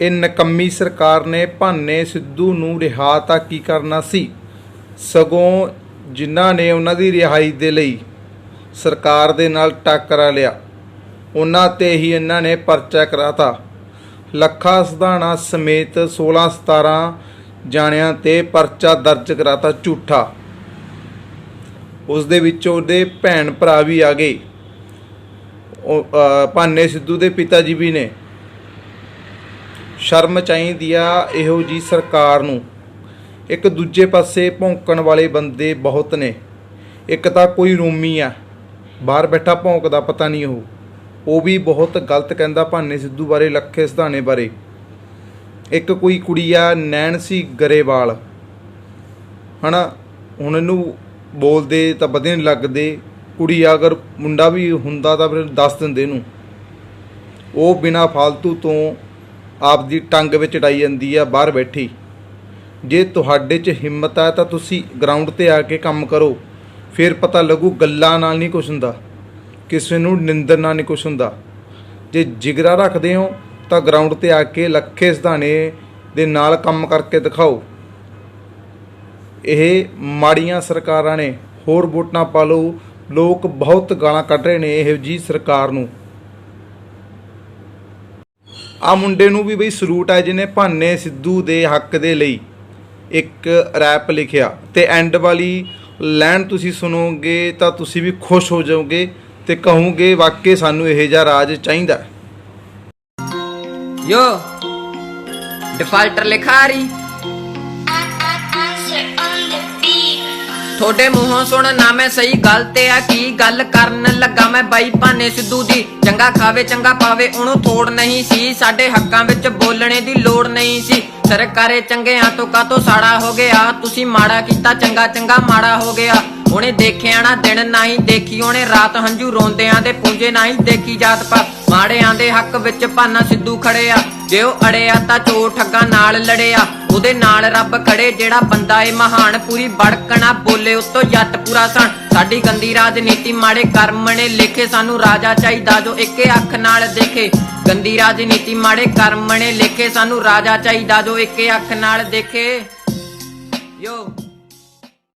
ਇਹ ਨਕੰਮੀ ਸਰਕਾਰ ਨੇ ਭਾਨੇ ਸਿੱਧੂ ਨੂੰ ਰਿਹਾ ਤਾਂ ਕੀ ਕਰਨਾ ਸੀ? ਸਗੋਂ ਜਿਨ੍ਹਾਂ ਨੇ ਉਹਨਾਂ ਦੀ ਰਿਹਾਈ ਦੇ ਲਈ ਸਰਕਾਰ ਦੇ ਨਾਲ ਟੱਕਰਾ ਲਿਆ, ਉਹਨਾਂ ਤੇ ਹੀ ਇਹਨਾਂ ਨੇ ਪਰਚਾ ਕਰਾਤਾ। ਲੱਖਾ ਸਧਾਣਾ ਸਮੇਤ 16 17 ਜਾਣਿਆਂ ਤੇ ਪਰਚਾ ਦਰਜ ਕਰਾਤਾ ਝੂਠਾ। ਉਸ ਦੇ ਵਿੱਚ ਉਹਦੇ ਭੈਣ ਭਰਾ ਵੀ ਆ ਗਏ। ਭਾਨੇ ਸਿੱਧੂ ਦੇ ਪਿਤਾ ਜੀ ਵੀ ਨੇ। ਸ਼ਰਮ ਚਾਹੀਦੀ ਆ ਇਹੋ ਜੀ ਸਰਕਾਰ ਨੂੰ। ਇੱਕ ਦੂਜੇ ਪਾਸੇ ਭੌਂਕਣ ਵਾਲੇ ਬੰਦੇ ਬਹੁਤ ਨੇ। ਇੱਕ ਤਾਂ ਕੋਈ ਰੂਮੀ ਆ ਬਾਹਰ ਬੈਠਾ ਭੌਂਕਦਾ ਪਤਾ ਨਹੀਂ ਉਹ। ਉਹ ਵੀ ਬਹੁਤ ਗਲਤ ਕਹਿੰਦਾ ਭਾਨੇ ਸਿੱਧੂ ਬਾਰੇ ਲੱਖੇ ਸਿਧਾਣੇ ਬਾਰੇ। ਇੱਕ ਕੋਈ ਕੁੜੀ ਆ ਨੈਣਸੀ ਗਰੇਵਾਲ। ਹਨਾ ਹੁਣ ਇਹਨੂੰ ਬੋਲਦੇ ਤਾਂ ਵਧੀਆ ਨਹੀਂ ਲੱਗਦੇ। ਕੁੜੀ ਆ, ਅਗਰ ਮੁੰਡਾ ਵੀ ਹੁੰਦਾ ਤਾਂ ਫਿਰ ਦੱਸ ਦਿੰਦੇ ਇਹਨੂੰ। ਉਹ ਬਿਨਾ ਫालतू ਤੋਂ ਆਪ ਦੀ ਟੰਗ ਵਿੱਚ ਡਾਈ ਜਾਂਦੀ ਆ, ਬਾਹਰ ਬੈਠੀ। ਜੇ ਤੁਹਾਡੇ 'ਚ ਹਿੰਮਤ ਆ, ਤਾਂ ਤੁਸੀਂ ਗਰਾਊਂਡ ਤੇ ਆ ਕੇ ਕੰਮ ਕਰੋ। ਫਿਰ ਪਤਾ ਲੱਗੂ ਗੱਲਾਂ ਨਾਲ ਨਹੀਂ ਕੁਛ ਹੁੰਦਾ। ਕਿਸੇ ਨੂੰ ਨਿੰਦਰ ਨਾਲ ਨਹੀਂ ਕੁਛ ਹੁੰਦਾ। ਜੇ ਜਿਗਰਾ ਰੱਖਦੇ ਹੋ, ਤਾਂ ਗਰਾਊਂਡ ਤੇ ਆ ਕੇ ਲੱਖੇ ਸਿਧਾਣੇ ਦੇ ਨਾਲ ਕੰਮ ਕਰਕੇ ਦਿਖਾਓ। ਇਹ ਮਾੜੀਆਂ ਸਰਕਾਰਾਂ ਨੇ। ਹੋਰ ਵੋਟਾਂ ਪਾ ਲਓ। ਲੋਕ ਬਹੁਤ ਗਾਲਾਂ ਕੱਢ ਰਹੇ ਨੇ ਇਹੋ ਜੀ ਸਰਕਾਰ ਨੂੰ। ਆ ਮੁੰਡੇ ਨੂੰ ਵੀ ਬਈ ਸਰੂਟ ਆ ਜਿਹਨੇ ਭਾਨੇ ਸਿੱਧੂ ਦੇ ਹੱਕ ਦੇ ਲਈ ਇੱਕ ਰੈਪ ਲਿਖਿਆ। ਤੇ ਐਂਡ ਵਾਲੀ ਲੈਂਡ ਤੁਸੀਂ ਸੁਣੋਗੇ ਤਾਂ ਤੁਸੀਂ ਵੀ ਖੁਸ਼ ਹੋ ਜਾਓਗੇ ਤੇ ਕਹੋਗੇ ਵਾਕਈ ਸਾਨੂੰ ਇਹੋ ਜਿਹਾ ਰਾਜ ਚਾਹੀਦਾ। ਯੋ ਡਿਫਾਲਟਰ ਲਿਖਾਰੀ ਤੁਹਾਡੇ ਮੂੰਹੋਂ ਸੁਣ ਨਾ ਮੈਂ ਸਹੀ ਗੱਲ ਤੇ ਆ, ਕੀ ਗੱਲ ਕਰਨ ਲੱਗਾ ਮੈਂ ਬਾਈ ਭਾਨੇ ਸਿੱਧੂ ਦੀ? ਚੰਗਾ ਖਾਵੇ, ਚੰਗਾ ਪਾਵੇ, ਉਹਨੂੰ ਥੋੜ ਨਹੀਂ ਸੀ। ਸਾਡੇ ਹੱਕਾਂ ਵਿੱਚ ਬੋਲਣੇ ਦੀ ਲੋੜ ਨਹੀਂ ਸੀ। ਸਰਕਾਰੇ ਚੰਗਿਆਂ ਤੋਂ ਕਾਤੋਂ ਸਾੜਾ ਹੋ ਗਿਆ? ਤੁਸੀਂ ਮਾੜਾ ਕੀਤਾ, ਚੰਗਾ ਚੰਗਾ ਮਾੜਾ ਹੋ ਗਿਆ। ਉਹਨੇ ਦੇਖਿਆ ਨਾ ਦਿਨ ਨਹੀਂ ਦੇਖੀ, ਉਹਨੇ ਰਾਤ ਹੰਝੂ ਰੋਂਦਿਆਂ ਦੇ ਪੂੰਜੇ ਨਹੀਂ ਦੇਖੀ ਜਾਤ ਪਾ ਮਾੜਿਆਂ ਦੇ ਹੱਕ ਵਿੱਚ ਭਾਨਾ ਸਿੱਧੂ ਖੜਿਆ। ਜੇ ਉਹ ਅੜਿਆ ਤਾਂ ਚੋ ਠੱਗਾ ਨਾਲ ਲੜਿਆ। ਉਹਦੇ ਨਾਲ ਰੱਬ ਖੜੇ ਜਿਹੜਾ ਬੰਦਾ ਏ ਮਹਾਨ। ਪੂਰੀ ਬੜਕਣਾ ਬੋਲੇ ਉਤੋਂ ਜੱਟ ਪੂਰਾ ਸਣ। ਸਾਡੀ ਗੰਦੀ ਰਾਜਨੀਤੀ ਮਾੜੇ ਕਰਮ ਨੇ ਲਿਖੇ। ਸਾਨੂੰ ਰਾਜਾ ਚਾਹੀਦਾ ਜੋ ਇੱਕੇ ਅੱਖ ਨਾਲ ਦੇਖੇ। ਗੰਦੀ ਰਾਜਨੀਤੀ ਮਾੜੇ ਕਰਮ ਨੇ ਲਿਖੇ। ਸਾਨੂੰ ਰਾਜਾ ਚਾਹੀਦਾ ਜੋ ਇੱਕੇ ਅੱਖ ਨਾਲ ਦੇਖੇ। ਯੋ।